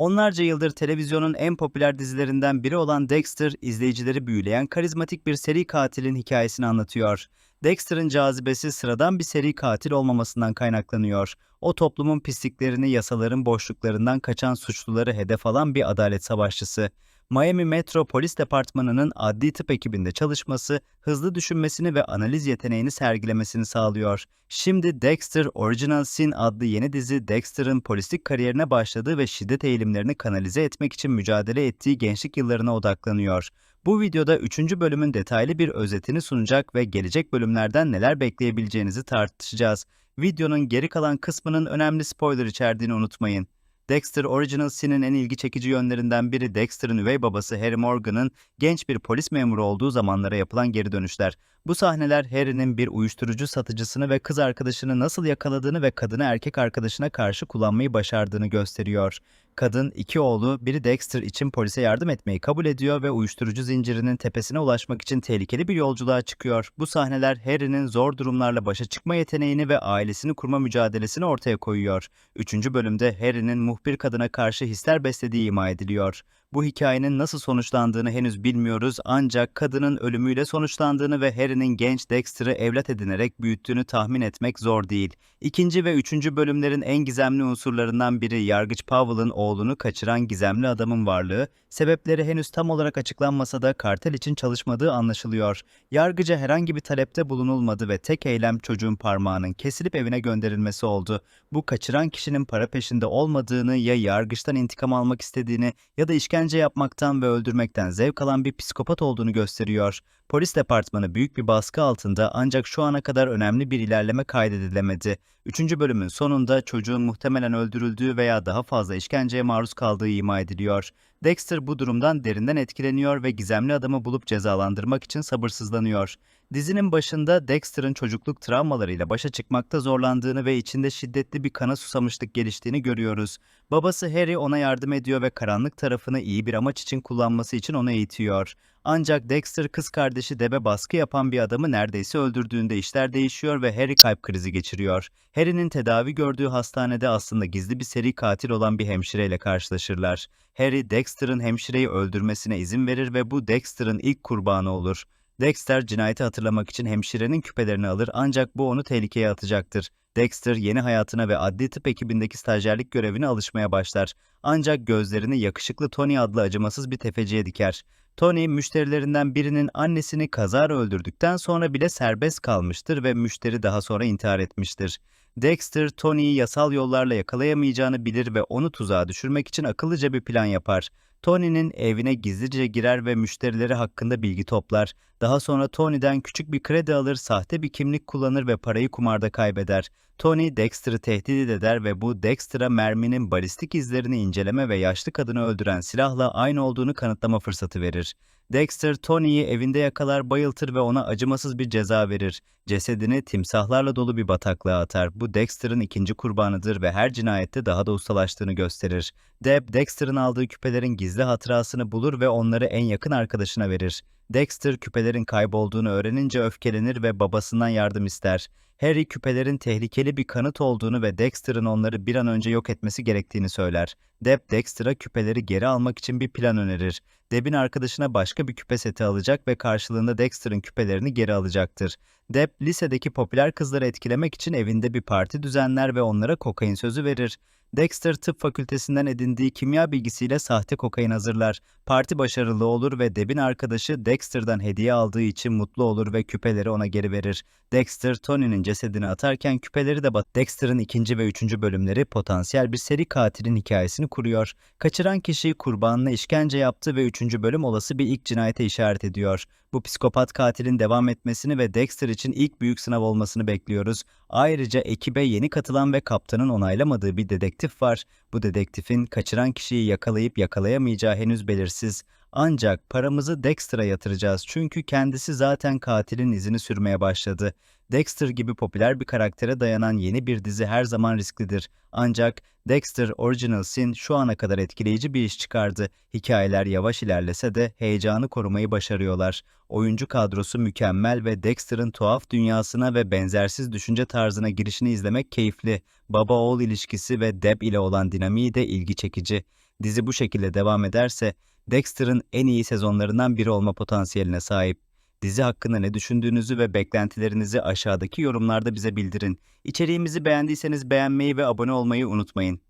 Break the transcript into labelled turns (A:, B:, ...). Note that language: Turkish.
A: Onlarca yıldır televizyonun en popüler dizilerinden biri olan Dexter, izleyicileri büyüleyen karizmatik bir seri katilin hikayesini anlatıyor. Dexter'ın cazibesi sıradan bir seri katil olmamasından kaynaklanıyor. O toplumun pisliklerini, yasaların boşluklarından kaçan suçluları hedef alan bir adalet savaşçısı. Miami Metro Polis Departmanı'nın adli tıp ekibinde çalışması, hızlı düşünmesini ve analiz yeteneğini sergilemesini sağlıyor. Şimdi Dexter Original Sin adlı yeni dizi Dexter'ın polislik kariyerine başladığı ve şiddet eğilimlerini kanalize etmek için mücadele ettiği gençlik yıllarına odaklanıyor. Bu videoda 3. bölümün detaylı bir özetini sunacak ve gelecek bölümlerden neler bekleyebileceğinizi tartışacağız. Videonun geri kalan kısmının önemli spoiler içerdiğini unutmayın. Dexter Original Sin'in en ilgi çekici yönlerinden biri Dexter'ın üvey babası Harry Morgan'ın genç bir polis memuru olduğu zamanlara yapılan geri dönüşler. Bu sahneler Harry'nin bir uyuşturucu satıcısını ve kız arkadaşını nasıl yakaladığını ve kadını erkek arkadaşına karşı kullanmayı başardığını gösteriyor. Kadın iki oğlu, biri Dexter için polise yardım etmeyi kabul ediyor ve uyuşturucu zincirinin tepesine ulaşmak için tehlikeli bir yolculuğa çıkıyor. Bu sahneler Harry'nin zor durumlarla başa çıkma yeteneğini ve ailesini kurma mücadelesini ortaya koyuyor. Üçüncü bölümde Harry'nin muhbir kadına karşı hisler beslediği ima ediliyor. Bu hikayenin nasıl sonuçlandığını henüz bilmiyoruz ancak kadının ölümüyle sonuçlandığını ve Harry'nin genç Dexter'ı evlat edinerek büyüttüğünü tahmin etmek zor değil. İkinci ve üçüncü bölümlerin en gizemli unsurlarından biri Yargıç Powell'ın oğlunu kaçıran gizemli adamın varlığı, sebepleri henüz tam olarak açıklanmasa da kartel için çalışmadığı anlaşılıyor. Yargıca herhangi bir talepte bulunulmadı ve tek eylem çocuğun parmağının kesilip evine gönderilmesi oldu. Bu kaçıran kişinin para peşinde olmadığını ya yargıçtan intikam almak istediğini ya da işkence yapmaktan ve öldürmekten zevk alan bir psikopat olduğunu gösteriyor. Polis departmanı büyük bir baskı altında ancak şu ana kadar önemli bir ilerleme kaydedilemedi. Üçüncü bölümün sonunda çocuğun muhtemelen öldürüldüğü veya daha fazla işkenceye maruz kaldığı ima ediliyor. Dexter bu durumdan derinden etkileniyor ve gizemli adamı bulup cezalandırmak için sabırsızlanıyor. Dizinin başında Dexter'ın çocukluk travmalarıyla başa çıkmakta zorlandığını ve içinde şiddetli bir kana susamışlık geliştiğini görüyoruz. Babası Harry ona yardım ediyor ve karanlık tarafını iyi bir amaç için kullanması için onu eğitiyor. Ancak Dexter kız kardeşi Deb'e baskı yapan bir adamı neredeyse öldürdüğünde işler değişiyor ve Harry kalp krizi geçiriyor. Harry'nin tedavi gördüğü hastanede aslında gizli bir seri katil olan bir hemşireyle karşılaşırlar. Harry, Dexter'ın hemşireyi öldürmesine izin verir ve bu Dexter'ın ilk kurbanı olur. Dexter cinayeti hatırlamak için hemşirenin küpelerini alır ancak bu onu tehlikeye atacaktır. Dexter yeni hayatına ve adli tıp ekibindeki stajyerlik görevine alışmaya başlar. Ancak gözlerini yakışıklı Tony adlı acımasız bir tefeciye diker. Tony müşterilerinden birinin annesini kazara öldürdükten sonra bile serbest kalmıştır ve müşteri daha sonra intihar etmiştir. Dexter, Tony'yi yasal yollarla yakalayamayacağını bilir ve onu tuzağa düşürmek için akıllıca bir plan yapar. Tony'nin evine gizlice girer ve müşterileri hakkında bilgi toplar. Daha sonra Tony'den küçük bir kredi alır, sahte bir kimlik kullanır ve parayı kumarda kaybeder. Tony Dexter'ı tehdit eder ve bu Dexter'a merminin balistik izlerini inceleme ve yaşlı kadını öldüren silahla aynı olduğunu kanıtlama fırsatı verir. Dexter, Tony'yi evinde yakalar, bayıltır ve ona acımasız bir ceza verir. Cesedini timsahlarla dolu bir bataklığa atar. Bu Dexter'ın ikinci kurbanıdır ve her cinayette daha da ustalaştığını gösterir. Deb, Dexter'ın aldığı küpelerin gizli hatırasını bulur ve onları en yakın arkadaşına verir. Dexter küpelerin kaybolduğunu öğrenince öfkelenir ve babasından yardım ister. Harry küpelerin tehlikeli bir kanıt olduğunu ve Dexter'ın onları bir an önce yok etmesi gerektiğini söyler. Deb, Dexter'a küpeleri geri almak için bir plan önerir. Deb'in arkadaşına başka bir küpe seti alacak ve karşılığında Dexter'ın küpelerini geri alacaktır. Deb, lisedeki popüler kızları etkilemek için evinde bir parti düzenler ve onlara kokain sözü verir. Dexter tıp fakültesinden edindiği kimya bilgisiyle sahte kokain hazırlar. Parti başarılı olur ve Deb'in arkadaşı Dexter'dan hediye aldığı için mutlu olur ve küpeleri ona geri verir. Dexter, Tony'nin cesedini atarken küpeleri de bat. Dexter'ın ikinci ve üçüncü bölümleri potansiyel bir seri katilin hikayesini kuruyor. Kaçıran kişi kurbanına işkence yaptı ve üçüncü bölüm olası bir ilk cinayete işaret ediyor. Bu psikopat katilin devam etmesini ve Dexter için ilk büyük sınav olmasını bekliyoruz. Ayrıca ekibe yeni katılan ve kaptanın onaylamadığı bir dedektif var. Bu dedektifin kaçıran kişiyi yakalayıp yakalayamayacağı henüz belirsiz. Ancak paramızı Dexter'a yatıracağız çünkü kendisi zaten katilin izini sürmeye başladı. Dexter gibi popüler bir karaktere dayanan yeni bir dizi her zaman risklidir. Ancak Dexter Original Sin şu ana kadar etkileyici bir iş çıkardı. Hikayeler yavaş ilerlese de heyecanı korumayı başarıyorlar. Oyuncu kadrosu mükemmel ve Dexter'ın tuhaf dünyasına ve benzersiz düşünce tarzına girişini izlemek keyifli. Baba-oğul ilişkisi ve Deb ile olan dinamiği de ilgi çekici. Dizi bu şekilde devam ederse Dexter'ın en iyi sezonlarından biri olma potansiyeline sahip. Dizi hakkında ne düşündüğünüzü ve beklentilerinizi aşağıdaki yorumlarda bize bildirin. İçeriğimizi beğendiyseniz beğenmeyi ve abone olmayı unutmayın.